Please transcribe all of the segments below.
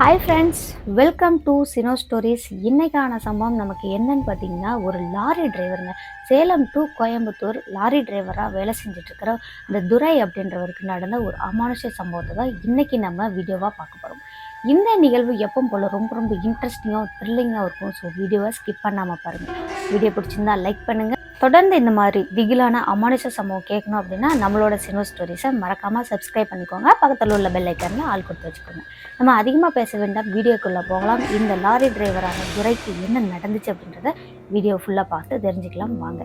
Hi friends welcome to Cino stories இன்றைக்கான சம்பவம் நமக்கு என்னன்னு பார்த்தீங்கன்னா ஒரு லாரி டிரைவருங்க சேலம் டு கோயம்புத்தூர் லாரி டிரைவராக வேலை செஞ்சிட்ருக்கிற இந்த துரை அப்படின்றவருக்கு நடந்த ஒரு அமானுஷ சம்பவத்தை தான் இன்றைக்கி நம்ம வீடியோவாக பார்க்க போகிறோம் இந்த நிகழ்வு எப்பவும் போல் ரொம்ப ரொம்ப இன்ட்ரெஸ்டிங்காக த்ரில்லிங்காக இருக்கும். ஸோ வீடியோவை ஸ்கிப் பண்ணாமல் பாருங்கள் வீடியோ பிடிச்சிருந்தா லைக் பண்ணுங்கள் தொடர்ந்து இந்த மாதிரி திகிலான அமானுஷ சம்பவம் கேட்கணும் அப்படின்னா நம்மளோட சினிமா ஸ்டோரிஸை மறக்காமல் சப்ஸ்கிரைப் பண்ணிக்கோங்க. பக்கத்தில் உள்ள பெல் ஐக்கனில் ஆள் கொடுத்து வச்சுக்கோங்க. நம்ம அதிகமாக பேச வேண்டாம் வீடியோக்குள்ளே போகலாம். இந்த லாரி டிரைவரான துரைக்கு என்ன நடந்துச்சு அப்படின்றத வீடியோ ஃபுல்லாக பார்த்து தெரிஞ்சுக்கலாம். வாங்க.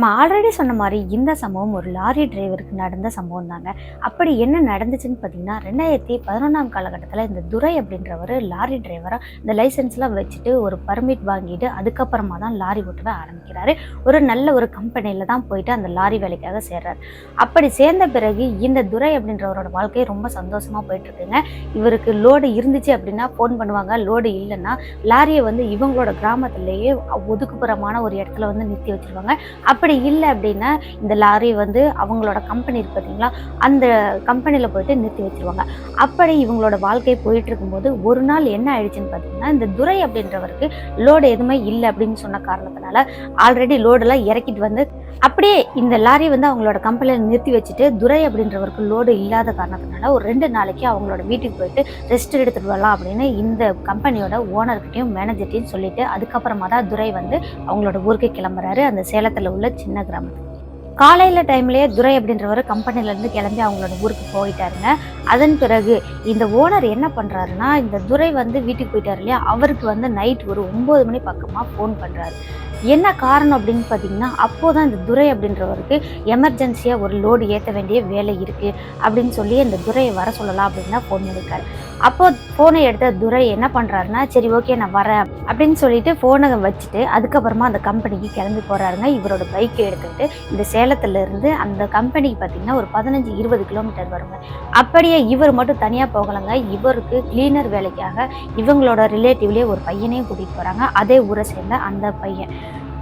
நம்ம ஆல்ரெடி சொன்ன மாதிரி இந்த சம்பவம் ஒரு லாரி டிரைவருக்கு நடந்த சம்பவம் தாங்க. அப்படி என்ன நடந்துச்சுன்னு பார்த்தீங்கன்னா ரெண்டாயிரத்தி பதினொன்றாம் காலகட்டத்தில் இந்த துரை அப்படின்றவர் லாரி டிரைவராக இந்த லைசன்ஸ்லாம் வச்சுட்டு ஒரு பர்மிட் வாங்கிட்டு அதுக்கப்புறமா தான் லாரி ஓட்டவே ஆரம்பிக்கிறாரு. ஒரு நல்ல ஒரு கம்பெனியில் தான் போயிட்டு அந்த லாரி வேலைக்காக சேர்றாரு. அப்படி சேர்ந்த பிறகு இந்த துரை அப்படின்றவரோட வாழ்க்கை ரொம்ப சந்தோஷமாக போயிட்டுருக்குங்க. இவருக்கு லோடு இருந்துச்சு அப்படின்னா ஃபோன் பண்ணுவாங்க. லோடு இல்லைன்னா லாரியை வந்து இவங்களோட கிராமத்துலேயே ஒதுக்குப்புறமான ஒரு இடத்துல வந்து நிறுத்தி வச்சுருவாங்க. அப்படி இல்லை அப்படின்னா இந்த லாரி வந்து அவங்களோட கம்பெனி இருக்கு பார்த்தீங்களா அந்த கம்பெனியில் போயிட்டு நிறுத்தி வச்சுருவாங்க. அப்படி இவங்களோட வாழ்க்கை போயிட்டு இருக்கும்போது ஒரு நாள் என்ன ஆயிடுச்சுன்னு பார்த்தீங்கன்னா இந்த துரை அப்படின்றவருக்கு லோடு எதுவுமே இல்லை அப்படின்னு சொன்ன காரணத்தினால ஆல்ரெடி லோடெல்லாம் இறக்கிட்டு வந்து அப்படியே இந்த லாரி வந்து அவங்களோட கம்பெனியில் நிறுத்தி வச்சுட்டு துரை அப்படின்றவருக்கு லோடு இல்லாத காரணத்தினால ஒரு ரெண்டு நாளைக்கு அவங்களோட வீட்டுக்கு போயிட்டு ரெஸ்ட் எடுத்துட்டு வரலாம் அப்படின்னு இந்த கம்பெனியோட ஓனர்கிட்டையும் மேனேஜர்கிட்டையும் சொல்லிட்டு அதுக்கப்புறமா தான் துரை வந்து அவங்களோட ஊருக்கு கிளம்புறாரு. அந்த சேலத்தில் உள்ள சின்ன கிராமத்துக்கு காலையில் டைம்லேயே துரை அப்படின்றவர் கம்பெனிலேருந்து கிளம்பி அவங்களோட ஊருக்கு போயிட்டாருங்க. அதன் பிறகு இந்த ஓனர் என்ன பண்ணுறாருன்னா இந்த துரை வந்து வீட்டுக்கு போயிட்டார் இல்லையா? அவருக்கு வந்து நைட் ஒரு ஒம்பது மணி பக்கமாக ஃபோன் பண்ணுறாரு என்ன காரணம் அப்படின்னு பார்த்தீங்கன்னா அப்போது தான் இந்த துரை அப்படின்றவருக்கு எமர்ஜென்சியாக ஒரு லோடு ஏற்ற வேண்டிய வேலை இருக்குது அப்படின்னு சொல்லி இந்த துரையை வர சொல்லலாம் அப்படின்னு தான் ஃபோன் பண்ணியிருக்காரு அப்போ ஃபோனை எடுத்த துரை என்ன பண்ணுறாருன்னா சரி ஓகே நான் வரேன். அப்படின்னு சொல்லிட்டு ஃபோனை வச்சுட்டு அதுக்கப்புறமா அந்த கம்பெனிக்கு கிளம்பி போகிறாருங்க இவரோட பைக்கை எடுத்துக்கிட்டு இந்த சேலத்துலேருந்து அந்த கம்பெனிக்கு பார்த்தீங்கன்னா ஒரு பதினஞ்சு இருபது கிலோமீட்டர் வருங்க. அப்படியே இவர் மட்டும் தனியாக போகலைங்க. இவருக்கு கிளீனர் வேலைக்காக இவங்களோட ரிலேட்டிவ்லேயே ஒரு பையனையும் கூட்டிகிட்டு போகிறாங்க அதே ஊரை சேர்ந்த அந்த பையன்.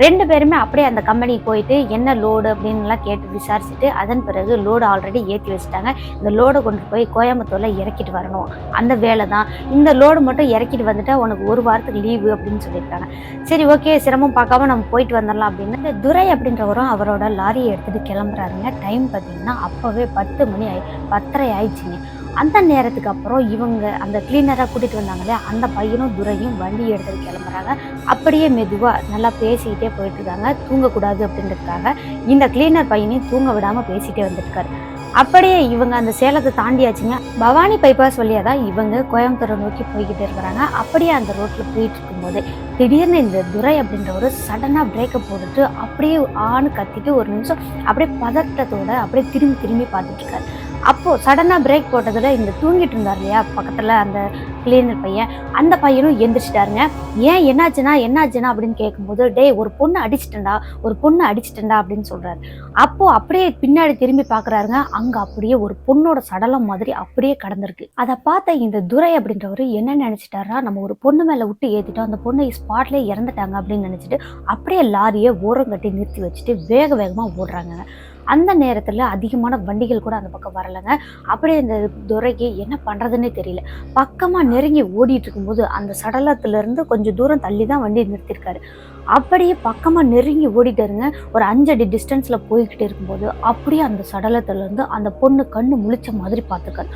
ரெண்டு பேருமே அப்படியே அந்த கம்பெனிக்கு போயிட்டு என்ன லோடு அப்படின்லாம் கேட்டு விசாரிச்சுட்டு அதன் பிறகு லோடு ஆல்ரெடி ஏற்றி வச்சுட்டாங்க. இந்த லோடை கொண்டு போய் கோயம்புத்தூரில் இறக்கிட்டு வரணும். அந்த வேலை தான் இந்த லோடு மட்டும் இறக்கிட்டு வந்துட்டா உனக்கு ஒரு வாரத்துக்கு லீவு அப்படின்னு சொல்லியிருக்காங்க. சரி ஓகே சிரமம் பார்க்காம நம்ம போயிட்டு வந்துடலாம் அப்படின்னு. இந்த துரை அப்படின்றவரும் அவரோட லாரியை எடுத்துகிட்டு கிளம்புறாருங்க. டைம் பார்த்தீங்கன்னா அப்போவே பத்து மணி ஆயி பத்தரை ஆயிடுச்சுங்க. அந்த நேரத்துக்கு அப்புறம் இவங்க அந்த கிளீனராக கூட்டிகிட்டு வந்தாங்களே அந்த பையனும் துரையும் வண்டி எடுத்துட்டு கிளம்புறாங்க. அப்படியே மெதுவாக நல்லா பேசிக்கிட்டே போயிட்டுருக்காங்க. தூங்கக்கூடாது அப்படின்றதுக்காக இந்த கிளீனர் பையனையும் தூங்க விடாமல் பேசிகிட்டே வந்துருக்காரு அப்படியே இவங்க அந்த சேலத்தை தாண்டியாச்சுங்க. பவானி பைபாஸ் வழியாக தான் இவங்க கோயம்புத்தூரை நோக்கி போய்கிட்டு இருக்கிறாங்க. அப்படியே அந்த ரோட்டில் போயிட்டு இருக்கும்போது திடீர்னு இந்த துரை அப்படின்ற ஒரு சடனாக பிரேக்கை போட்டுட்டு அப்படியே ஆணு கத்திட்டு ஒரு நிமிஷம் அப்படியே பதட்டத்தோட அப்படியே திரும்பி திரும்பி பார்த்துட்டு இருக்காரு அப்போது சடனாக பிரேக் போட்டதில் இந்த தூங்கிட்டு இருந்தார் இல்லையா பக்கத்தில் அந்த கிளீனர் பையன். அந்த பையனும் எந்திரிச்சிட்டாருங்க. ஏன் என்னாச்சுன்னா என்னாச்சுன்னா அப்படின்னு கேட்கும்போது டேய் ஒரு பொண்ணு அடிச்சிட்டேன்டா ஒரு பொண்ணு அடிச்சிட்டேன்டா அப்படின்னு சொல்கிறாரு அப்போது அப்படியே பின்னாடி திரும்பி பார்க்குறாருங்க அங்கே அப்படியே ஒரு பொண்ணோட சடலம் மாதிரி அப்படியே கடந்திருக்கு. அதை பார்த்த இந்த துரை அப்படின்றவர் என்ன நினச்சிட்டாரா நம்ம ஒரு பொண்ணு மேலே விட்டு ஏற்றிட்டோம் அந்த பொண்ணு ஸ்பாட்லேயே இறந்துட்டாங்க அப்படின்னு நினச்சிட்டு அப்படியே லாரியை ஓரம் கட்டி நிறுத்தி வச்சுட்டு வேக வேகமாக ஓடுறாங்க. அந்த நேரத்தில் அதிகமான வண்டிகள் கூட அந்த பக்கம் வரலைங்க. அப்படியே அந்த துரைக்கு என்ன பண்ணுறதுன்னே தெரியல. பக்கமாக நெருங்கி ஓடிட்டு இருக்கும்போது அந்த சடலத்துலேருந்து கொஞ்சம் தூரம் தள்ளி தான் வண்டி நிறுத்தியிருக்காரு அப்படியே பக்கமாக நெருங்கி ஓடிட்டாருங்க. ஒரு அஞ்சடி டிஸ்டன்ஸில் போய்கிட்டே இருக்கும்போது அப்படியே அந்த சடலத்துலேருந்து அந்த பொண்ணு கண்ணு முழிச்ச மாதிரி பார்த்துக்காரு.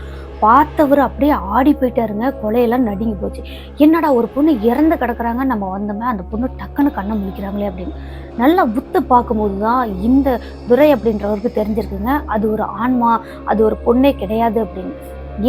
பார்த்தவர் அப்படியே ஆடி போயிட்டாருங்க. கொலையெல்லாம் நடுங்கி போச்சு. என்னடா ஒரு பொண்ணு இறந்து கிடக்குறாங்க நம்ம வந்தோமே அந்த பொண்ணு டக்குன்னு கண்ணை முடிக்கிறாங்களே அப்படின்னு. நல்லா உத்து பார்க்கும்போது தான் இந்த துரை அப்படின்றவருக்கு தெரிஞ்சிருக்குங்க. அது ஒரு ஆன்மா அது ஒரு பொண்ணே கிடையாது அப்படின்னு.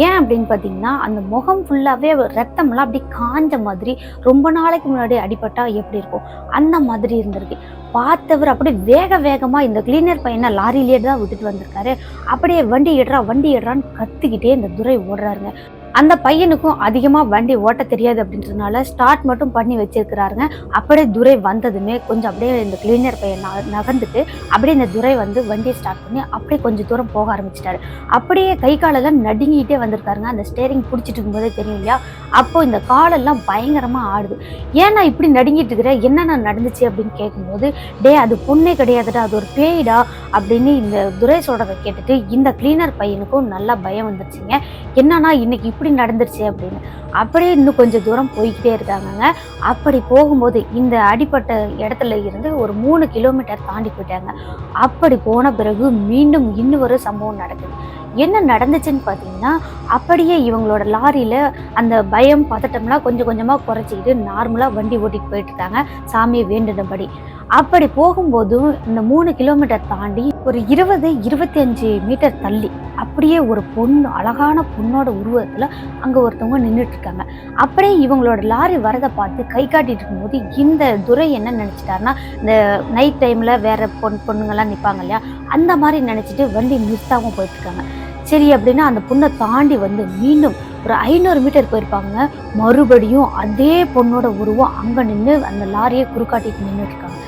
ஏன் அப்படின்னு பார்த்தீங்கன்னா அந்த முகம் ஃபுல்லாகவே ரத்தம்லாம் அப்படியே காஞ்ச மாதிரி ரொம்ப நாளைக்கு முன்னாடி அடிபட்டால் எப்படி இருக்கும்? அந்த மாதிரி இருந்திருக்கு. பார்த்தவர் அப்படியே வேக வேகமாக இந்த கிளீனர் பையனை லாரியிலே தான் விட்டுட்டு வந்திருக்காரு. அப்படியே வண்டி எடுறா வண்டி எடுறான்னு கத்திக்கிட்டே இந்த துரை ஓடுறாருங்க. அந்த பையனுக்கும் அதிகமாக வண்டி ஓட்ட தெரியாது அப்படின்றதுனால ஸ்டார்ட் மட்டும் பண்ணி வச்சிருக்கிறாருங்க. அப்படியே துரை வந்ததுமே கொஞ்சம் அப்படியே இந்த கிளீனர் பையன் ந- நகர்ந்துட்டு அப்படியே இந்த துரை வந்து வண்டியை ஸ்டார்ட் பண்ணி அப்படியே கொஞ்சம் தூரம் போக ஆரம்பிச்சிட்டாரு. அப்படியே கை காலெல்லாம் நடுங்கிட்டே வந்திருக்காருங்க. அந்த ஸ்டேரிங் பிடிச்சிட்டு இருக்கும்போதே தெரியும் இல்லையா? அப்போ இந்த காலெல்லாம் பயங்கரமாக ஆடுது. ஏன் நான் இப்படி நடுங்கிட்டு இருக்கிறேன் என்னென்ன நடந்துச்சு அப்படின்னு கேட்கும்போது டே அது பொண்ணே கிடையாதுடா அது ஒரு பேய்டா அப்படின்னு இந்த துரை சொல்கிறத கேட்டுட்டு இந்த கிளீனர் பையனுக்கும் நல்லா பயம் வந்துருச்சுங்க. என்னன்னா இன்னைக்கு இப்படி இப்படி நடந்துருச்சு அப்படின்னு. அப்படியே இன்னும் கொஞ்சம் தூரம் போய்கிட்டே இருக்காங்கங்க. அப்படி போகும்போது இந்த அடிப்பட்ட இடத்துல இருந்து ஒரு மூணு கிலோமீட்டர் தாண்டி போயிட்டாங்க. அப்படி போன பிறகு மீண்டும் இன்னொரு சம்பவம் நடக்குது. என்ன நடந்துச்சுன்னு பார்த்தீங்கன்னா அப்படியே இவங்களோட லாரியில் அந்த பயம் பதட்டம்லாம் கொஞ்சம் கொஞ்சமாக குறைச்சிக்கிட்டு நார்மலாக வண்டி ஓட்டிட்டு போயிட்டு இருக்காங்க சாமியை வேண்டினபடி. அப்படி போகும்போதும் இந்த மூணு கிலோமீட்டர் தாண்டி ஒரு இருபது இருபத்தி அஞ்சு மீட்டர் தள்ளி அப்படியே ஒரு பொண்ணு அழகான பொண்ணோட உருவத்தில் அங்கே ஒருத்தவங்க நின்றுட்டு இருக்காங்க அப்படியே இவங்களோட லாரி வரதை பார்த்து கை காட்டிட்டு இருக்கும்போது இந்த துரை என்ன நினச்சிட்டாருன்னா இந்த நைட் டைமில் வேற பொன் பொண்ணுங்கெல்லாம் நிற்பாங்க இல்லையா? அந்த மாதிரி நினச்சிட்டு வண்டி நிறுத்தாமல் போயிட்டுருக்காங்க. சரி அப்படின்னா அந்த பொண்ணை தாண்டி வந்து மீண்டும் ஒரு ஐநூறு மீட்டர் போயிருப்பாங்க. மறுபடியும் அதே பொண்ணோட உருவம் அங்கே நின்று அந்த லாரியை குறுக்காட்டிட்டு நின்றுட்டு இருக்காங்க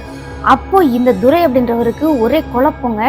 அப்போ இந்த துரை அப்படின்றவருக்கு ஒரே குழப்பங்க.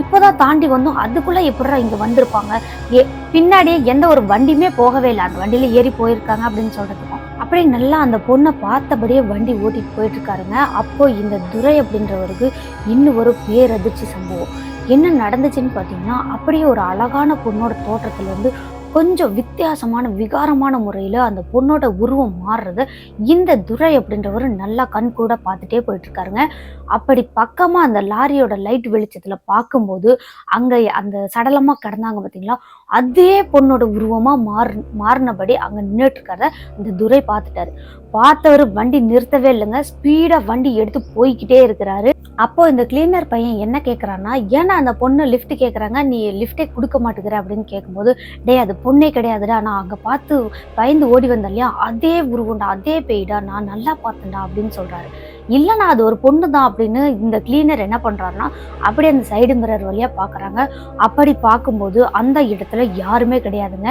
இப்போதான் தாண்டி வந்தோம். அதுக்குள்ளே எப்படா இங்கே வந்திருப்பாங்க? ஏ பின்னாடியே எந்த ஒரு வண்டியுமே போகவே இல்லை. அந்த வண்டியில ஏறி போயிருக்காங்க அப்படின்னு சொல்கிறதுக்கும் அப்படியே நல்லா அந்த பொண்ணை பார்த்தபடியே வண்டி ஓட்டிட்டு போயிட்டு இருக்காருங்க அப்போ இந்த துரை அப்படின்றவருக்கு இன்னும் ஒரு பேரதிர்ச்சி சம்பவம். என்ன நடந்துச்சுன்னு பார்த்தீங்கன்னா அப்படியே ஒரு அழகான பொண்ணோட தோற்றத்துலேருந்து கொஞ்சம் வித்தியாசமான விகாரமான முறையில் அந்த பொண்ணோட உருவம் மாறுறத இந்த துரை அப்படின்றவர் நல்லா கண் கூட பார்த்துட்டே போயிட்டுருக்காருங்க. அப்படி பக்கமாக அந்த லாரியோட லைட் வெளிச்சத்தில் பார்க்கும்போது அங்கே அந்த சடலமாக கிடந்தாங்க பார்த்தீங்களா அதே பொண்ணோட உருவமாக மாறு மாறினபடி அங்கே நின்றுட்டு அந்த இந்த துரை பார்த்துட்டாரு பார்த்தவர் வண்டி நிறுத்தவே இல்லைங்க. ஸ்பீடாக வண்டி எடுத்து போய்கிட்டே இருக்கிறாரு. அப்போ இந்த கிளீனர் பையன் என்ன கேட்குறான்னா ஏன்னா அந்த பொண்ணு லிஃப்ட் கேட்குறாங்க நீ லிஃப்டே கொடுக்க மாட்டேங்கிற அப்படின்னு கேட்கும்போது டேய் அது பொண்ணே கிடையாதுடா. நான் அங்கே பார்த்து பயந்து ஓடி வந்தேன் இல்லையா? அதே உருவம்டா அதே பெய்டா நான் நல்லா பார்த்தேன்டா அப்படின்னு சொல்கிறாரு இல்லைண்ணா அது ஒரு பொண்ணு தான் அப்படின்னு இந்த கிளீனர் என்ன பண்ணுறாருன்னா அப்படியே அந்த சைடு மிரர் வழியாக பார்க்குறாங்க. அப்படி பார்க்கும்போது அந்த இடத்துல யாருமே கிடையாதுங்க.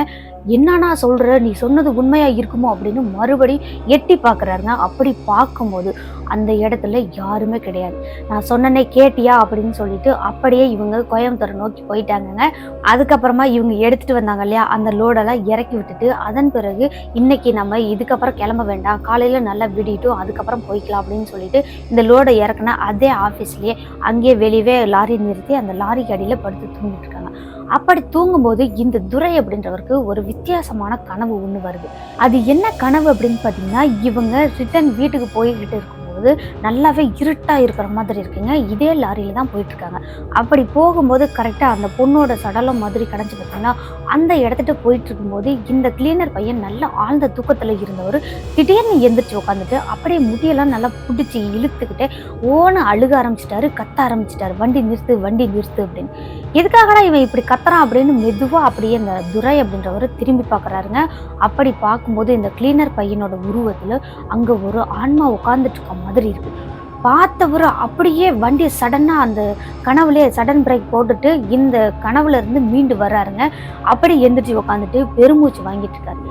என்னண்ணா சொல்கிற நீ சொன்னது உண்மையாக இருக்குமோ அப்படின்னு மறுபடி எட்டி பார்க்குறாருங்க. அப்படி பார்க்கும்போது அந்த இடத்துல யாருமே கிடையாது. நான் சொன்னனே கேட்டியா? அப்படின்னு சொல்லிட்டு அப்படியே இவங்க கோயம்புத்தூரை நோக்கி போயிட்டாங்கங்க. அதுக்கப்புறமா இவங்க எடுத்துட்டு வந்தாங்க இல்லையா அந்த லோடெல்லாம் இறக்கி விட்டுட்டு அதன் பிறகு இன்னைக்கு நம்ம இதுக்கப்புறம் கிளம்ப வேண்டாம். காலையில் நல்லா விடிட்டும் அதுக்கப்புறம் போய்க்கலாம் அப்படின்னு சொல்லிட்டு இந்த லோடை இறக்குன அதே ஆஃபீஸ்லேயே அங்கேயே வெளியவே லாரி நிறுத்தி அந்த லாரிக்கு அடியில் படுத்து தூங்கிட்டு இருக்காங்க. அப்படி தூங்கும்போது இந்த துரை அப்படின்றவருக்கு ஒரு வித்தியாசமான கனவு ஒன்று வருது. அது என்ன கனவு அப்படின்னு பார்த்தீங்கன்னா இவங்க ரிட்டன் வீட்டுக்கு போய்கிட்டு போகும்போது நல்லாவே இருட்டாக இருக்கிற மாதிரி இருக்குங்க. இதே லாரியில் தான் போயிட்டுருக்காங்க. அப்படி போகும்போது கரெக்டாக அந்த பொண்ணோட சடலம் மாதிரி கிடச்சி பார்த்தீங்கன்னா அந்த இடத்துட்டு போயிட்டு இருக்கும்போது இந்த கிளீனர் பையன் நல்லா ஆழ்ந்த தூக்கத்தில் இருந்தவர் திடீர்னு எந்திரிச்சு உட்காந்துட்டு அப்படியே முடியெல்லாம் நல்லா பிடிச்சி இழுத்துக்கிட்டு ஓன அழுக ஆரம்பிச்சிட்டாரு கத்த ஆரம்பிச்சிட்டாரு. வண்டி நிறுத்து வண்டி நிறுத்து அப்படின்னு. எதுக்காகடா இவன் இப்படி கத்துறான் அப்படின்னு மெதுவாக அப்படியே இந்த துரை அப்படின்றவர் திரும்பி பார்க்குறாருங்க அப்படி பார்க்கும்போது இந்த கிளீனர் பையனோட உருவத்தில் அங்கே ஒரு ஆன்மா உட்காந்துட்டு இருக்க மாதிரி இருக்கும் பார்த்தவர் அப்படியே வண்டி சடனாக அந்த கனவுலே சடன் பிரேக் போட்டுட்டு இந்த கனவுல இருந்து மீண்டு வர்றாருங்க. அப்படி எந்திரிச்சு உட்காந்துட்டு பெருமூச்சு வாங்கிட்டு இருக்காரு.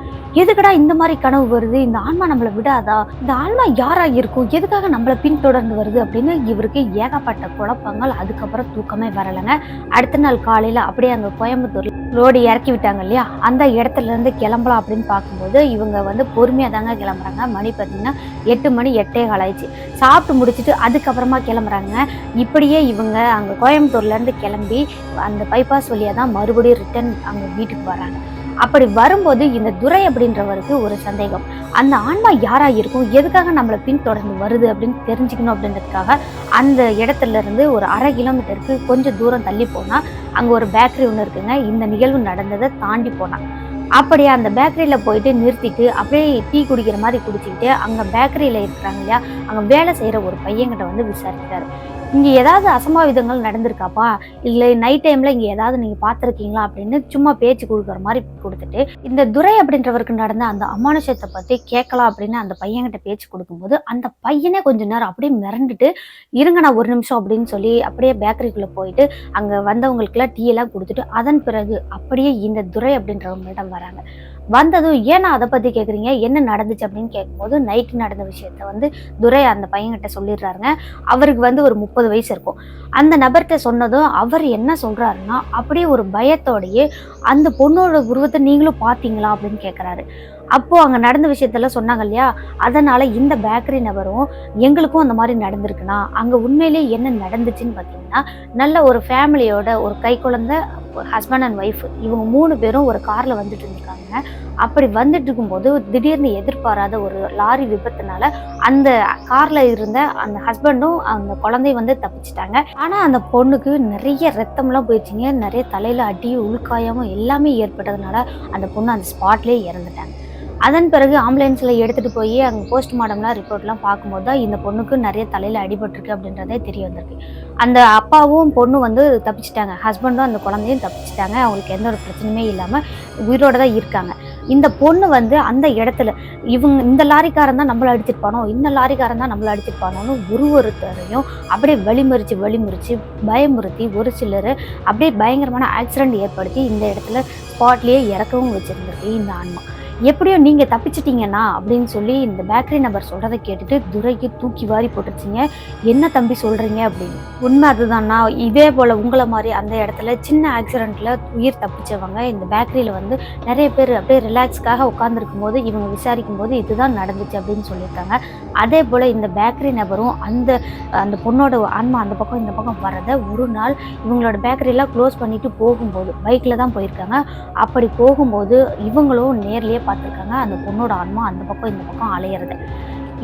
எதுக்குடா இந்த மாதிரி கனவு வருது? இந்த ஆன்மா நம்மளை விடாதா? இந்த ஆன்மா யாரா இருக்கும்? எதுக்காக நம்மளை பின்தொடர்ந்து வருது? அப்படின்னு இவருக்கு ஏகப்பட்ட குழப்பங்கள் அதுக்கப்புறம் தூக்கமே வரலைங்க. அடுத்த நாள் காலையில அப்படியே அங்க கோயம்புத்தூர் லோடு இறக்கி விட்டாங்க இல்லையா? அந்த இடத்துல இருந்து கிளம்பலாம் அப்படின்னு பார்க்கும்போது இவங்க வந்து பொறுமையா தாங்க கிளம்புறாங்க. மணி பார்த்தீங்கன்னா எட்டு மணி எட்டே கால் ஆயிடுச்சு. சாப்பிட்டு முடிச்சுட்டு அதுக்கப்புறமா கிளம்புறாங்க. இப்படியே இவங்க அங்க கோயம்புத்தூர்ல இருந்து கிளம்பி அந்த பைபாஸ் வழியாக தான் மறுபடியும் ரிட்டர்ன் அங்க வீட்டுக்கு வராங்க அப்படி வரும்போது இந்த துரை அப்படின்றவருக்கு ஒரு சந்தேகம். அந்த ஆன்மா யாராக இருக்கும் எதுக்காக நம்மளை பின்தொடர்ந்து வருது அப்படின்னு தெரிஞ்சுக்கணும் அப்படின்றதுக்காக அந்த இடத்துல இருந்து ஒரு அரை கிலோமீட்டருக்கு கொஞ்சம் தூரம் தள்ளி போனால் அங்கே ஒரு பேக்கரி ஒன்று இருக்குங்க. இந்த நிகழ்வு நடந்ததை தாண்டி போனால் அப்படியே அந்த பேக்கரியில் போயிட்டு நிறுத்திட்டு அப்படியே டீ குடிக்கிற மாதிரி குடிச்சிக்கிட்டு அங்கே பேக்கரியில் இருக்கிறாங்க இல்லையா? அங்கே வேலை செய்கிற ஒரு பையன்கிட்ட வந்து விசாரிக்கிறாரு. இங்கே ஏதாவது அசம்பாவிதங்கள் நடந்திருக்காப்பா? இல்லை நைட் டைமில் இங்கே ஏதாவது நீங்கள் பார்த்துருக்கீங்களா? அப்படின்னு சும்மா பேச்சு கொடுக்குற மாதிரி கொடுத்துட்டு இந்த துரை அப்படின்றவருக்கு நடந்த அந்த அமானுஷத்தை பற்றி கேட்கலாம் அப்படின்னு அந்த பையன்கிட்ட பேச்சு கொடுக்கும்போது அந்த பையனே கொஞ்ச நேரம் அப்படியே மிரண்டுட்டு இருங்க நான் ஒரு நிமிஷம் அப்படின்னு சொல்லி அப்படியே பேக்கரிக்குள்ளே போயிட்டு அங்கே வந்தவங்களுக்குலாம் டீ எல்லாம் கொடுத்துட்டு அதன் பிறகு அப்படியே இந்த துரை அப்படின்றவங்களிடம் வராங்க. வந்ததும் ஏன்னா அதை பத்தி கேட்குறீங்க என்ன நடந்துச்சு அப்படின்னு கேட்கும்போது நைட்டு நடந்த விஷயத்த வந்து துரை அந்த பையன்கிட்ட சொல்லிடுறாருங்க. அவருக்கு வந்து ஒரு முப்பது வயசு இருக்கும். அந்த நபர்கிட்ட சொன்னதும் அவர் என்ன சொல்றாருன்னா அப்படியே ஒரு பயத்தோடையே அந்த பொண்ணோட உருவத்தை நீங்களும் பார்த்தீங்களா அப்படின்னு கேட்குறாரு அப்போது அங்கே நடந்த விஷயத்தெல்லாம் சொன்னாங்க இல்லையா? அதனால் இந்த பேக்கரி நபரும் எங்களுக்கும் அந்த மாதிரி நடந்திருக்குன்னா அங்கே உண்மையிலேயே என்ன நடந்துச்சுன்னு பார்த்தீங்கன்னா நல்ல ஒரு ஃபேமிலியோட ஒரு கை குழந்த ஹஸ்பண்ட் அண்ட் ஒய்ஃப் இவங்க மூணு பேரும் ஒரு காரில் வந்துட்டு இருந்திருக்காங்க. அப்படி வந்துட்டு இருக்கும்போது திடீர்னு எதிர்பாராத ஒரு லாரி விபத்துனால அந்த காரில் இருந்த அந்த ஹஸ்பண்டும் அந்த குழந்தையும் வந்து தப்பிச்சிட்டாங்க. ஆனால் அந்த பொண்ணுக்கு நிறைய ரத்தம்லாம் போயிடுச்சுங்க. நிறைய தலையில் அடி உள்காயமும் எல்லாமே ஏற்பட்டதுனால அந்த பொண்ணு அந்த ஸ்பாட்லேயே இறந்துட்டாங்க. அதன் பிறகு ஆம்புலன்ஸில் எடுத்துகிட்டு போய் அங்கே போஸ்ட்மார்ட்டம்லாம் ரிப்போர்ட்லாம் பார்க்கும்போது தான் இந்த பொண்ணுக்கு நிறைய தலையில் அடிபட்டிருக்கு அப்படின்றதே தெரிய வந்திருக்கு. அந்த அப்பாவும் பொண்ணு வந்து தப்பிச்சிட்டாங்க. ஹஸ்பண்டும் அந்த குழந்தையும் தப்பிச்சிட்டாங்க. அவங்களுக்கு எந்த ஒரு பிரச்சனையுமே இல்லாமல் உயிரோட தான் இருக்காங்க. இந்த பொண்ணு வந்து அந்த இடத்துல இவங்க இந்த லாரிக்காரன் தான் நம்மளை அடிச்சிருப்பானோ இந்த லாரிக்காரன் தான் நம்மளை அடிச்சிருப்பானோன்னு ஒரு ஒருத்தரையும் அப்படியே வழிமறிச்சு வழிமறிச்சு பயமுறுத்தி ஒரு சிலர் அப்படியே பயங்கரமான ஆக்சிடென்ட் ஏற்படுத்தி இந்த இடத்துல ஸ்பாட்லேயே இறக்கவும் வச்சுருந்துருக்கு இந்த ஆன்மா. எப்படியோ நீங்கள் தப்பிச்சிட்டீங்கன்னா அப்படின்னு சொல்லி இந்த பேக்கரி நபர் சொல்கிறத கேட்டுட்டு துரைக்கு தூக்கி வாரி போட்டுருச்சிங்க. என்ன தம்பி சொல்கிறீங்க அப்படின்னு. உண்மை அதுதான்னா இதே போல் உங்களை மாதிரி அந்த இடத்துல சின்ன ஆக்சிடெண்ட்டில் உயிர் தப்பிச்சவங்க இந்த பேக்கரியில் வந்து நிறைய பேர் அப்படியே ரிலாக்ஸ்க்காக உட்காந்துருக்கும் போது இவங்க விசாரிக்கும் போது இதுதான் நடந்துச்சு அப்படின்னு சொல்லியிருக்காங்க. அதே போல் இந்த பேக்கரி நபரும் அந்த அந்த பொண்ணோட ஆன்மா அந்த பக்கம் இந்த பக்கம் வரதை ஒரு நாள் இவங்களோட பேக்கரியெல்லாம் க்ளோஸ் பண்ணிட்டு போகும்போது பைக்கில் தான் போயிருக்காங்க. அப்படி போகும்போது இவங்களும் நேர்லேயே பார்த்துருக்காங்க அந்த பொண்ணோட ஆன்மா அந்த பக்கம் இந்த பக்கம் அலையிறது.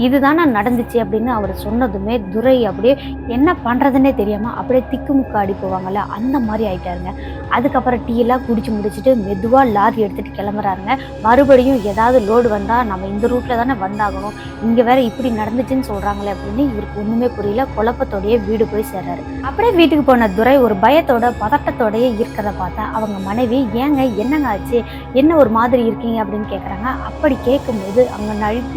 இதுதானே நடந்துச்சு அப்படின்னு அவர் சொன்னதுமே துரை அப்படியே என்ன பண்ணுறதுன்னே தெரியாமல் அப்படியே திக்குமுக்க அடி போவாங்கல்ல அந்த மாதிரி ஆயிட்டாருங்க. அதுக்கப்புறம் டீ எல்லாம் குடிச்சு முடிச்சுட்டு மெதுவாக லாரி எடுத்துகிட்டு கிளம்புறாருங்க. மறுபடியும் ஏதாவது லோடு வந்தால் நம்ம இந்த ரூட்டில் தானே வந்தாகணும். இங்கே வேற இப்படி நடந்துச்சுன்னு சொல்கிறாங்களே அப்படின்னு இவருக்கு ஒன்றுமே புரியல. குழப்பத்தோடையே வீடு போய் சேர்றாரு. அப்படியே வீட்டுக்கு போன துரை ஒரு பயத்தோட பதட்டத்தோடையே இருக்கிறத பார்த்தா அவங்க மனைவி ஏங்க என்னங்க ஆச்சு? என்ன ஒரு மாதிரி இருக்கீங்க? அப்படின்னு கேட்குறாங்க அப்படி கேட்கும்போது அவங்க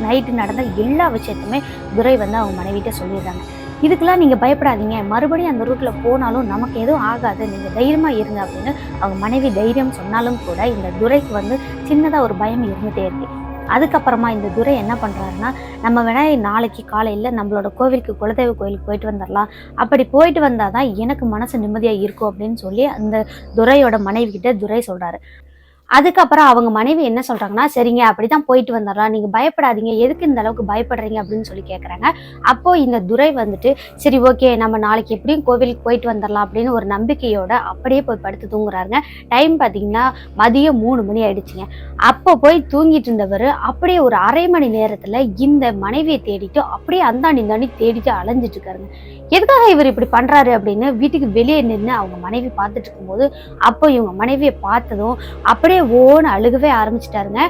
நைட்டு நடந்த எல்லா விஷயத்தையுமே துரை வந்து அவங்க மனைவிட்ட சொல்லிடுறாங்க. இதுக்கெல்லாம் நீங்கள் பயப்படாதீங்க. மறுபடியும் அந்த ரூட்டில் போனாலும் நமக்கு எதுவும் ஆகாது. நீங்கள் தைரியமாக இருங்க அப்படின்னு அவங்க மனைவி தைரியம் சொன்னாலும் கூட இந்த துரைக்கு வந்து சின்னதாக ஒரு பயம் இருந்துகிட்டே இருக்கு. அதுக்கப்புறமா இந்த துரை என்ன பண்ணுறாருன்னா நம்ம வேணா நாளைக்கு காலையில் நம்மளோட கோவிலுக்கு குலதெய்வ கோயிலுக்கு போயிட்டு வந்துடலாம் அப்படி போயிட்டு வந்தால் தான் எனக்கு மனசு நிம்மதியாக இருக்கும் அப்படின்னு சொல்லி அந்த துரையோட மனைவி கிட்ட துரை சொல்கிறாரு அதுக்கப்புறம் அவங்க மனைவி என்ன சொல்கிறாங்கன்னா சரிங்க அப்படி தான் போயிட்டு வந்துடலாம். நீங்கள் பயப்படாதீங்க. எதுக்கு இந்த அளவுக்கு பயப்படுறீங்க? அப்படின்னு சொல்லி கேட்குறாங்க அப்போது இந்த துரை வந்துட்டு சரி ஓகே நம்ம நாளைக்கு எப்படியும் கோவிலுக்கு போயிட்டு வந்துடலாம் அப்படின்னு ஒரு நம்பிக்கையோட அப்படியே போய் படுத்து தூங்குறாருங்க. டைம் பார்த்தீங்கன்னா மதியம் மூணு மணி ஆயிடுச்சுங்க. அப்போ போய் தூங்கிட்டு இருந்தவர் அப்படியே ஒரு அரை மணி நேரத்தில் இந்த மனைவியை தேடிட்டு அப்படியே அந்தாண்டி இந்தாண்டி தேடிட்டு அலைஞ்சிட்டு இருக்காருங்க. எதுக்காக இவர் இப்படி பண்ணுறாரு அப்படின்னு வீட்டுக்கு வெளியே நின்று அவங்க மனைவி பார்த்துட்டு இருக்கும்போது அப்போ இவங்க மனைவியை பார்த்ததும் அப்படியே ஓன்னு அழுகவே ஆரம்பிச்சிட்டாருங்க.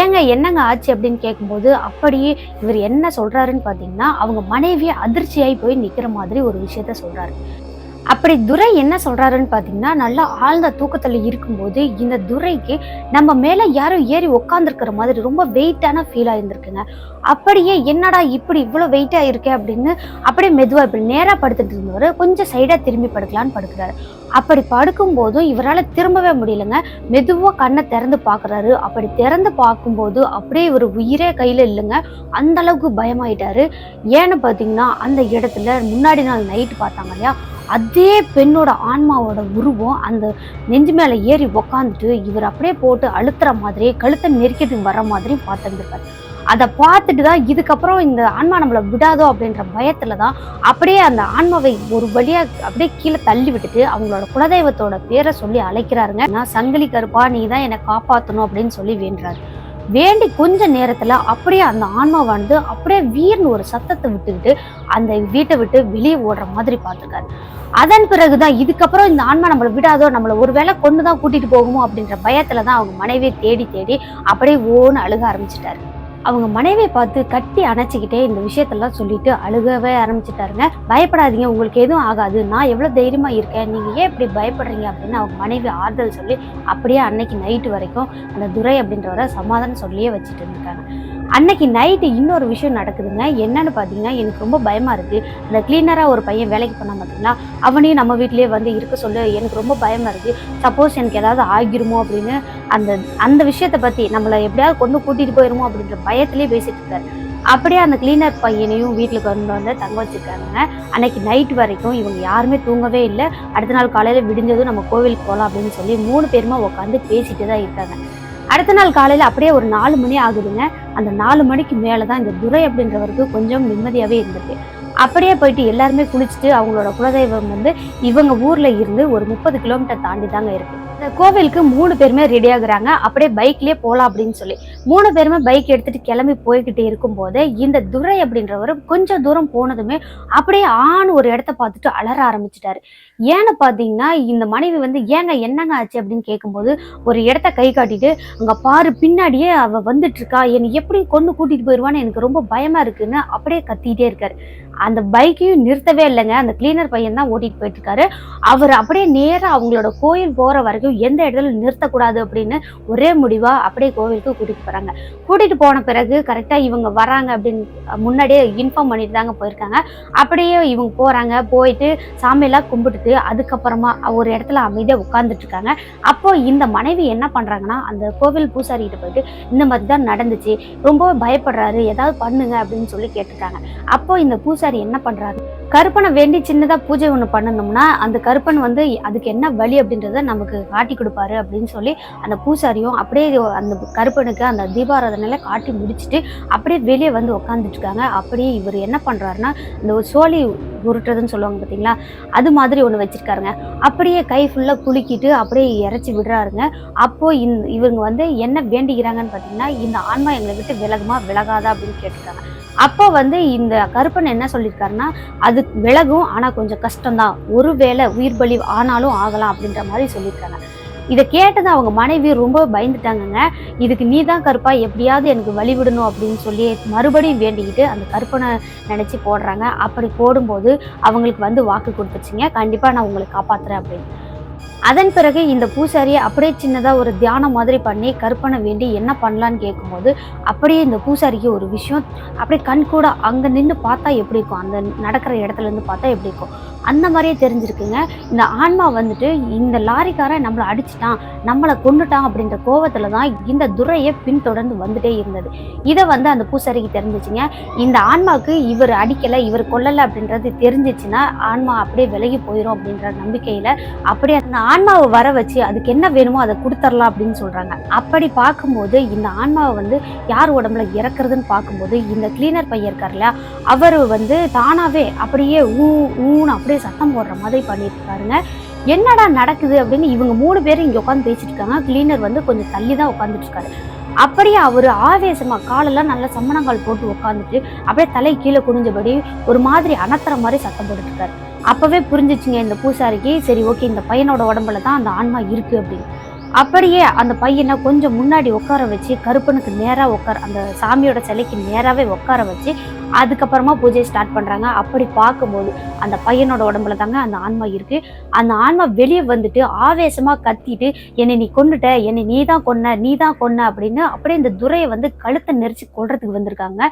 ஏங்க என்னங்க ஆச்சு அப்படின்னு கேட்கும்போது அப்படியே இவர் என்ன சொல்கிறாருன்னு பார்த்தீங்கன்னா அவங்க மனைவியை அதிர்ச்சியாகி போய் நிற்கிற மாதிரி ஒரு விஷயத்த சொல்கிறாரு அப்படி துரை என்ன சொல்றாருன்னு பார்த்தீங்கன்னா நல்லா ஆழ்ந்த தூக்கத்தில் இருக்கும்போது இந்த துரைக்கு நம்ம மேலே யாரும் ஏறி உட்காந்துருக்கிற மாதிரி ரொம்ப வெயிட்டான ஃபீல் ஆயிருந்திருக்குங்க. அப்படியே என்னடா இப்படி இவ்வளோ வெயிட்டாக இருக்கே அப்படின்னு அப்படியே மெதுவாக இப்படி நேராக படுத்துட்டு இருந்தவர் கொஞ்சம் சைடாக திரும்பி படுக்கலான்னு படுக்கிறாரு. அப்படி படுக்கும்போதும் இவரால் திரும்பவே முடியலங்க. மெதுவாக கண்ணை திறந்து பார்க்குறாரு அப்படி திறந்து பார்க்கும்போது அப்படியே இவர் உயிரே கையில் இல்லைங்க. அந்த அளவுக்கு பயமாயிட்டாரு. ஏன்னு பார்த்தீங்கன்னா அந்த இடத்துல முன்னாடி நாள் நைட்டு பார்த்தாங்க இல்லையா? அதே பெண்ணோட ஆன்மாவோட உருவம் அந்த நெஞ்சு மேலே ஏறி உக்காந்துட்டு இவர் அப்படியே போட்டு அழுத்துற மாதிரி கழுத்தை நெருக்கிட்டு வர மாதிரி பார்த்துருந்துருக்காரு அதை பார்த்துட்டு தான் இதுக்கப்புறம் இந்த ஆன்மா நம்மளை விடாதோ அப்படின்ற பயத்தில் தான் அப்படியே அந்த ஆன்மாவை ஒரு வழியாக அப்படியே கீழே தள்ளி விட்டுட்டு அவங்களோட குலதெய்வத்தோட பேரை சொல்லி அழைக்கிறாருங்க. நான் சங்கிலி கருப்பா நீ தான் என்னை காப்பாற்றணும் அப்படின்னு சொல்லி வேண்டுறாரு. வேண்டி கொஞ்ச நேரத்துல அப்படியே அந்த ஆன்மா வந்து அப்படியே வீர்னு ஒரு சத்தத்தை விட்டுக்கிட்டு அந்த வீட்டை விட்டு வெளியே ஓடுற மாதிரி பார்த்துருக்காரு அதன் பிறகுதான் இதுக்கப்புறம் இந்த ஆன்மா நம்மளை விடாதோ நம்மளை ஒருவேளை கொண்டு தான் கூட்டிட்டு போகுமோ அப்படின்ற பயத்தில் தான் அவங்க மனைவியை தேடி தேடி அப்படியே ஓன்னு அழுக ஆரம்பிச்சிட்டாரு. அவங்க மனைவியை பார்த்து கட்டி அணைச்சிக்கிட்டே இந்த விஷயத்தெல்லாம் சொல்லிட்டு அழுகவே ஆரம்பிச்சிட்டாருங்க. பயப்படாதீங்க உங்களுக்கு எதுவும் ஆகாது. நான் எவ்வளோ தைரியமாக இருக்கேன் நீங்கள் ஏன் இப்படி பயப்படுறீங்க அப்படின்னு அவங்க மனைவி ஆறுதல் சொல்லி அப்படியே அன்னைக்கு நைட்டு வரைக்கும் அந்த துரை அப்படின்றவரை சமாதானம் சொல்லியே வச்சுட்டு இருந்திருக்காங்க. அன்னைக்கு நைட்டு இன்னொரு விஷயம் நடக்குதுங்க. என்னன்னு பார்த்தீங்கன்னா எனக்கு ரொம்ப பயமா இருக்கு. அந்த கிளீனராக ஒரு பையன் வேலைக்கு பண்ண பார்த்தீங்கன்னா அவனையும் நம்ம வீட்டிலேயே வந்து இருக்க சொல்லு எனக்கு ரொம்ப பயமா இருக்கு. சப்போஸ் எனக்கு ஏதாவது ஆகிருமோ அப்படின்னு அந்த அந்த விஷயத்தை பற்றி நம்மளை எப்படியாவது கொண்டு கூட்டிட்டு போயிருமோ அப்படின்ற பயத்திலே பேசிட்டு இருக்காரு. அப்படியே அந்த கிளீனர் பையனையும் வீட்டில் கொண்டு வந்து தங்க வச்சுருக்காங்க. அன்னைக்கு நைட் வரைக்கும் இவங்க யாருமே தூங்கவே இல்லை. அடுத்த நாள் காலையில் விடிஞ்சதும் நம்ம கோவிலுக்கு போகலாம் அப்படின்னு சொல்லி மூணு பேருமா உட்காந்து பேசிட்டு தான் இருக்காங்க. அடுத்த நாள் காலையில் அப்படியே ஒரு நாலு மணி ஆகுதுங்க. அந்த நாலு மணிக்கு மேலே தான் இந்த துரை அப்படின்றவருக்கு கொஞ்சம் நிம்மதியாகவே இருந்தது அப்படியே போயிட்டு எல்லாருமே குளிச்சுட்டு அவங்களோட குலதெய்வம் வந்து இவங்க ஊரில் இருந்து ஒரு முப்பது கிலோமீட்டர் தாண்டி தாங்க இருக்கு. இந்த கோவிலுக்கு மூணு பேருமே ரெடி ஆகுறாங்க. அப்படியே பைக்லேயே போகலாம் அப்படின்னு சொல்லி. மூணு பேருமே பைக் எடுத்துட்டு கிளம்பி போய்கிட்டே இருக்கும்போது இந்த துரை அப்படின்றவர் கொஞ்சம் தூரம் போனதுமே அப்படியே ஆண் ஒரு இடத்த பார்த்துட்டு அலற ஆரம்பிச்சிட்டாரு. ஏன்னு பார்த்தீங்கன்னா இந்த மனைவி வந்து ஏங்க என்னங்க ஆச்சு? அப்படின்னு கேட்கும்போது ஒரு இடத்த கை காட்டிட்டு அங்கே பாரு பின்னாடியே அவள் வந்துட்டு இருக்கா என்னை எப்படி கொண்டு கூட்டிகிட்டு போயிடுவான்னு எனக்கு ரொம்ப பயமா இருக்குன்னு அப்படியே கத்திட்டே இருக்காரு. அந்த பைக்கையும் நிறுத்தவே இல்லைங்க. அந்த கிளீனர் பையன் தான் ஓட்டிட்டு போயிட்டு இருக்காரு அவர் அப்படியே நேராக அவங்களோட கோயில் போகிற வரைக்கும் எந்த இடத்துல நிறுத்தக்கூடாது அப்படின்னு ஒரே முடிவாக அப்படியே கோவிலுக்கு கூட்டிகிட்டு போகிறாங்க கூட்டிகிட்டு போன பிறகு கரெக்டாக இவங்க வராங்க அப்படின்னு முன்னாடியே இன்ஃபார்ம் பண்ணிட்டு தாங்க போயிருக்காங்க. அப்படியே இவங்க போகிறாங்க போயிட்டு சாமியெல்லாம் கும்பிட்டுட்டு அதுக்கப்புறமா ஒரு இடத்துல அமைதியாக உட்கார்ந்துட்டு இருக்காங்க. அப்போ இந்த மனைவி என்ன பண்ணுறாங்கன்னா அந்த கோவில் பூசாரி கிட்ட போயிட்டு இந்த மாதிரி தான் நடந்துச்சு. ரொம்ப பயப்படுறாரு. ஏதாவது பண்ணுங்க. அப்படின்னு சொல்லி கேட்டிருக்காங்க. அப்போ இந்த பூசாரி என்ன பண்ணுறாரு கருப்பனை வேண்டி சின்னதாக பூஜை ஒன்று பண்ணணும்னா அந்த கருப்பன் வந்து அதுக்கு என்ன வழி அப்படின்றத நமக்கு காட்டி கொடுப்பாரு அப்படின்னு சொல்லி அந்த பூசாரியும் அப்படியே அந்த கருப்பனுக்கு அந்த தீபாராதனையில காட்டி முடிச்சுட்டு அப்படியே வெளியே வந்து உட்காந்துட்டு இருக்காங்க. அப்படியே இவர் என்ன பண்ணுறாருன்னா இந்த சோழி உருட்டுறதுன்னு சொல்லுவாங்க பார்த்தீங்களா அது மாதிரி ஒன்று வச்சுருக்காருங்க. அப்படியே கை ஃபுல்லாக குலுக்கிட்டு அப்படியே இறச்சி விடுறாருங்க. அப்போது இந் இவங்க வந்து என்ன வேண்டிக்கிறாங்கன்னு பார்த்தீங்கன்னா இந்த ஆன்மா எங்களை விட்டு விலகுமா விலகாதா அப்படின்னு கேட்டிருக்காங்க. அப்போ வந்து இந்த கருப்பன் என்ன சொல்லியிருக்காருன்னா அது விலகும் ஆனால் கொஞ்சம் கஷ்டம்தான். ஒருவேளை உயிர் பலி ஆனாலும் ஆகலாம் அப்படின்ற மாதிரி சொல்லியிருக்காங்க. இதை கேட்டது அவங்க மனைவி ரொம்ப பயந்துட்டாங்கங்க. இதுக்கு நீ தான் கருப்பா எப்படியாவது எனக்கு வழி விடணும் அப்படின்னு சொல்லி மறுபடியும் வேண்டிக்கிட்டு அந்த கருப்பனை நினச்சி போடுறாங்க. அப்படி போடும்போது அவங்களுக்கு வந்து வாக்கு கொடுத்துச்சிங்க. கண்டிப்பாக நான் உங்களை காப்பாற்றுறேன் அப்படின்னு. அதன் பிறகு இந்த பூசாரியை அப்படியே சின்னதாக ஒரு தியானம் மாதிரி பண்ணி கற்பனை வேண்டி என்ன பண்ணலான்னு கேட்கும்போது அப்படியே இந்த பூசாரிக்கு ஒரு விஷயம் அப்படியே கண் கூட அங்கே நின்று பார்த்தா எப்படி இருக்கும்? அந்த நடக்கிற இடத்துல இருந்து பார்த்தா எப்படி இருக்கும்? அந்த மாதிரியே தெரிஞ்சிருக்குங்க. இந்த ஆன்மா வந்துட்டு இந்த லாரிக்காரன் நம்மளை அடிச்சிட்டான் நம்மளை கொண்டுட்டான் அப்படின்ற கோவத்தில் தான் இந்த துரையை பின்தொடர்ந்து வந்துட்டே இருந்தது. இதை வந்து அந்த பூசாரிக்கு தெரிஞ்சிச்சுங்க. இந்த ஆன்மாவுக்கு இவர் அடிக்கலை இவர் கொல்லலை அப்படின்றது தெரிஞ்சிச்சுன்னா ஆன்மா அப்படியே விலகி போயிடும் அப்படின்ற நம்பிக்கையில் அப்படியே அந்த ஆன்மாவை வர வச்சு அதுக்கு என்ன வேணுமோ அதை கொடுத்துர்லாம் அப்படின்னு சொல்கிறாங்க அப்படி பார்க்கும்போது இந்த ஆன்மாவை வந்து யார் உடம்புல இறக்குறதுன்னு பார்க்கும்போது இந்த கிளீனர் பையன் இருக்கார்ல அவர் வந்து தானாகவே அப்படியே ஊ ஊன்னு அப்படியே சத்தம் போடுற மாதிரி பண்ணியிருக்காருங்க இருக்காருங்க. என்னடா நடக்குது அப்படின்னு இவங்க மூணு பேரும் இங்கே உட்காந்து பேசிட்டு இருக்காங்க. கிளீனர் வந்து கொஞ்சம் தள்ளி தான் உட்காந்துட்டு இருக்காரு. அப்படியே அவர் ஆவேசமாக காலெல்லாம் நல்ல சம்மணங்கால் போட்டு உட்காந்துட்டு அப்படியே தலை கீழே குனிஞ்சபடி ஒரு மாதிரி அனத்துற மாதிரி சத்தம் போட்டுட்டு இருக்காரு. அப்பவே புரிஞ்சிச்சுங்க இந்த பூசாரிக்கு சரி ஓகே இந்த பையனோட உடம்புல தான் அந்த ஆன்மா இருக்கு அப்படின்னு. அப்படியே அந்த பையனை கொஞ்சம் முன்னாடி உட்கார வச்சு கருப்பனுக்கு நேராக உட்கார அந்த சாமியோட சிலைக்கு நேராகவே உட்கார வச்சு அதுக்கப்புறமா பூஜையை ஸ்டார்ட் பண்ணுறாங்க அப்படி பார்க்கும்போது அந்த பையனோட உடம்புல தாங்க அந்த ஆன்மா இருக்கு. அந்த ஆன்மா வெளியே வந்துட்டு ஆவேசமாக கத்திட்டு என்னை நீ கொண்டுட்ட என்னை நீ தான் கொன்ன நீ தான் கொன்ன அப்படின்னு அப்படியே இந்த துரையை வந்து கழுத்தை நெரிச்சு கொள்றதுக்கு வந்திருக்காங்க.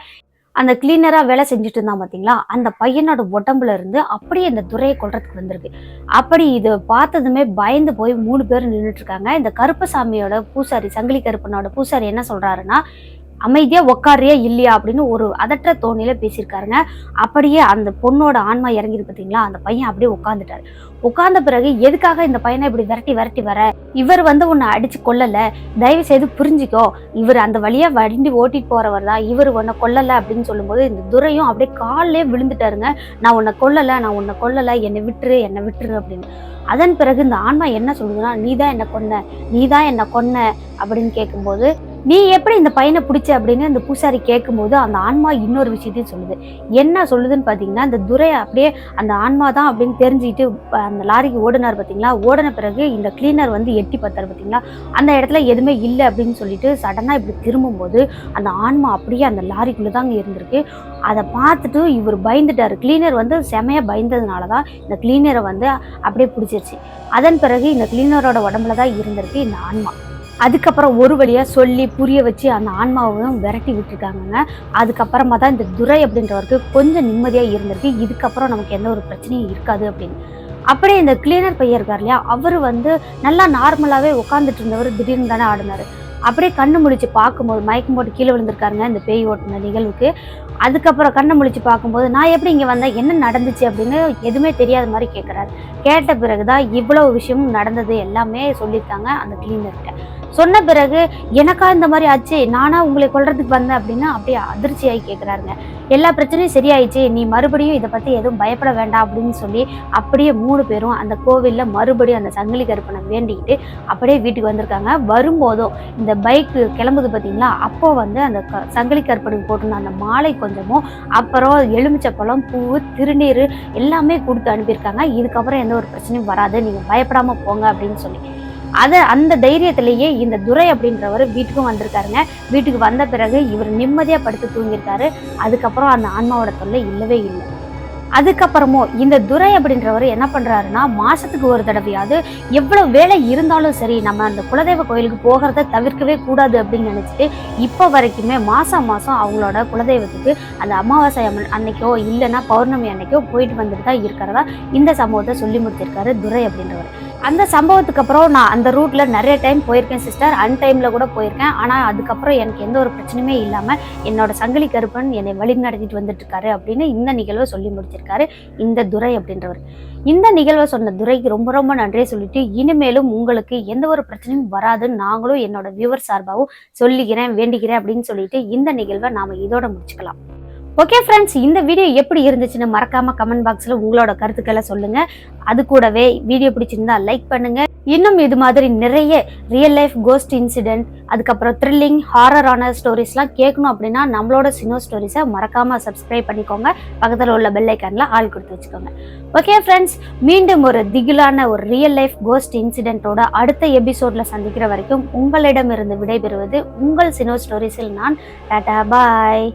அந்த கிளீனராக வேலை செஞ்சுட்டு இருந்தான் பார்த்தீங்களா அந்த பையனோட உடம்புல இருந்து அப்படியே இந்த துறையை கொள்றதுக்கு வந்திருக்கு. அப்படி இது பார்த்ததுமே பயந்து போய் மூணு பேர் நின்றுட்டு இருக்காங்க. இந்த கருப்பசாமியோட பூசாரி சங்கிலி கருப்பனோட பூசாரி என்ன சொல்றாருன்னா அமைதியாக உக்காரியா இல்லையா அப்படின்னு ஒரு அதற்ற தோணியில பேசியிருக்காருங்க. அப்படியே அந்த பொண்ணோட ஆன்மா இறங்கிது பார்த்தீங்களா அந்த பையன் அப்படியே உட்காந்துட்டாரு உட்கார்ந்த பிறகு எதுக்காக இந்த பையனை இப்படி விரட்டி விரட்டி வர? இவர் வந்து உன்னை அடிச்சு கொல்லலை. தயவு செய்து புரிஞ்சுக்கோ. இவர் அந்த வழியாக வண்டி ஓட்டிட்டு போறவர் தான். இவர் உன்னை கொல்லலை அப்படின்னு சொல்லும்போது இந்த துரையும் அப்படியே காலிலே விழுந்துட்டாருங்க. நான் உன்னை கொல்லலை நான் உன்னை கொல்லலை என்னை விட்டுரு என்னை விட்டுரு அப்படின்னு. அதன் பிறகு இந்த ஆன்மா என்ன சொல்லுதுன்னா நீ தான் என்னை கொன்ன நீ தான் என்னை கொன்ன அப்படின்னு கேட்கும்போது நீ எப்படி இந்த பையனை பிடிச்ச அப்படின்னு அந்த பூசாரி கேட்கும்போது அந்த ஆன்மா இன்னொரு விஷயத்தையும் சொல்லுது. என்ன சொல்லுதுன்னு பார்த்தீங்கன்னா இந்த துரை அப்படியே அந்த ஆன்மா தான் அப்படின்னு தெரிஞ்சுக்கிட்டு அந்த லாரிக்கு ஓடினார் பார்த்தீங்களா ஓடின பிறகு இந்த கிளீனர் வந்து எட்டி பார்த்தாரு பார்த்தீங்களா அந்த இடத்துல எதுவுமே இல்லை அப்படின்னு சொல்லிட்டு சடனாக இப்படி திரும்பும்போது அந்த ஆன்மா அப்படியே அந்த லாரிக்குள்ளே தாங்க இருந்திருக்கு. அதை பார்த்துட்டு இவர் பயந்துட்டார். கிளீனர் வந்து செமையாக பயந்ததுனால தான் இந்த கிளீனரை வந்து அப்படியே பிடிச்சிருச்சு. அதன் பிறகு இந்த கிளீனரோட உடம்புல தான் இருந்திருக்கு இந்த ஆன்மா. அதுக்கப்புறம் ஒரு வழியாக சொல்லி புரிய வச்சு அந்த ஆன்மாவையும் விரட்டி விட்டுருக்காங்கங்க அதுக்கப்புறமா தான் இந்த துரை அப்படின்றவருக்கு கொஞ்சம் நிம்மதியாக இருந்திருக்கு. இதுக்கப்புறம் நமக்கு எந்த ஒரு பிரச்சனையும் இருக்காது அப்படின்னு. அப்படியே இந்த கிளீனர் பையன் இருக்கார் இல்லையா அவர் வந்து நல்லா நார்மலாகவே உட்காந்துட்டு இருந்தவர் திடீர்னு தானே ஆடினார். அப்படியே கண்ணு முழிச்சு பார்க்கும்போது மயக்கம் போட்டு கீழே விழுந்திருக்காருங்க இந்த பேய் ஓட்டின நிகழ்வுக்கு. அதுக்கப்புறம் கண்ணை முழிச்சு பார்க்கும்போது நான் எப்படி இங்கே வந்தேன்? என்ன நடந்துச்சு? அப்படின்னு எதுவுமே தெரியாத மாதிரி கேட்குறாரு கேட்ட பிறகு தான் இவ்வளோ விஷயமும் நடந்தது எல்லாமே சொல்லியிருக்காங்க அந்த கிளீனர்கிட்ட சொன்ன பிறகு எனக்கா இந்த மாதிரி ஆச்சு நானா உங்களை கொல்றதுக்கு வந்தேன் அப்படின்னு அப்படியே அதிர்ச்சியாகி கேட்குறாருங்க எல்லா பிரச்சனையும் சரியாயிடுச்சு நீ மறுபடியும் இதை பற்றி எதுவும் பயப்பட வேண்டாம் அப்படின்னு சொல்லி அப்படியே மூணு பேரும் அந்த கோவிலில் மறுபடியும் அந்த சங்கிலி கருப்பனை வேண்டிக்கிட்டு அப்படியே வீட்டுக்கு வந்திருக்காங்க. வரும்போதும் இந்த பைக்கு கிளம்புது பார்த்தீங்களா அப்போ வந்து அந்த சங்கிலி கருப்பனுக்கு போட்டிருந்த அந்த மாலை கொஞ்சமும் அப்புறம் எலுமிச்சப்பழம் பூ திருநீர் எல்லாமே கொடுத்து அனுப்பியிருக்காங்க. இதுக்கப்புறம் எந்த ஒரு பிரச்சனையும் வராது நீங்கள் பயப்படாமல் போங்க அப்படின்னு சொல்லி. அதை அந்த தைரியத்திலேயே இந்த துரை அப்படின்றவர் வீட்டுக்கும் வந்திருக்காருங்க. வீட்டுக்கு வந்த பிறகு இவர் நிம்மதியாக படுத்து தூங்கியிருக்காரு. அதுக்கப்புறம் அந்த ஆன்மாவோட தொல்லை இல்லவே இல்லை. அதுக்கப்புறமும் இந்த துரை அப்படின்றவர் என்ன பண்ணுறாருன்னா மாதத்துக்கு ஒரு தடவையாவது எவ்வளோ வேலை இருந்தாலும் சரி நம்ம அந்த குலதெய்வ கோயிலுக்கு போகிறத தவிர்க்கவே கூடாது அப்படின்னு நினச்சிட்டு இப்போ வரைக்குமே மாதம் மாதம் அவங்களோட குலதெய்வத்துக்கு அந்த அமாவாசை அம்மன் அன்னைக்கோ இல்லைன்னா பௌர்ணமி அன்னைக்கோ போயிட்டு வந்துட்டு தான் இருக்கிறதா இந்த சம்பவத்தை சொல்லி முடிச்சிருக்காரு துரை அப்படின்றவர். அந்த சம்பவத்துக்கு அப்புறம் நான் அந்த ரூட்ல நிறைய டைம் போயிருக்கேன் சிஸ்டர் அன் டைம்ல கூட போயிருக்கேன். ஆனா அதுக்கப்புறம் எனக்கு எந்த ஒரு பிரச்சனையுமே இல்லாம என்னோட சங்கிலி கருப்பன் என்னை வழி நடத்திட்டு வந்துட்டு இருக்காரு அப்படின்னு இந்த நிகழ்வை சொல்லி முடிச்சிருக்காரு இந்த துரை அப்படின்றவர். இந்த நிகழ்வை சொன்ன துரைக்கு ரொம்ப ரொம்ப நன்றியை சொல்லிட்டு இனிமேலும் உங்களுக்கு எந்த ஒரு பிரச்சனையும் வராதுன்னு நாங்களும் என்னோட வியூவர் சார்பாகவும் சொல்லிக்கிறேன் வேண்டிக்கிறேன் அப்படின்னு சொல்லிட்டு இந்த நிகழ்வை நாம இதோட முடிச்சுக்கலாம். ஓகே ஃப்ரெண்ட்ஸ் இந்த வீடியோ எப்படி இருந்துச்சுன்னு மறக்காமல் கமெண்ட் பாக்ஸில் உங்களோட கருத்துக்களை சொல்லுங்கள் அது கூடவே வீடியோ பிடிச்சிருந்தா லைக் பண்ணுங்கள் இன்னும் இது மாதிரி நிறைய ரியல் லைஃப் கோஸ்ட் இன்சிடென்ட் அதுக்கப்புறம் த்ரில்லிங் ஹாரரான ஸ்டோரிஸ்லாம் கேட்கணும் அப்படின்னா நம்மளோட சினோ ஸ்டோரிஸை மறக்காமல் சப்ஸ்கிரைப் பண்ணிக்கோங்க. பக்கத்தில் உள்ள பெல்லைக்கனில் ஆள் கொடுத்து வச்சுக்கோங்க. ஓகே ஃப்ரெண்ட்ஸ் மீண்டும் ஒரு திகிலான ஒரு ரியல் லைஃப் கோஸ்ட் இன்சிடென்ட்டோட அடுத்த எபிசோடில் சந்திக்கிற வரைக்கும் உங்களிடமிருந்து விடைபெறுவது உங்கள் சினோ ஸ்டோரிஸில் நான். டாடா பாய்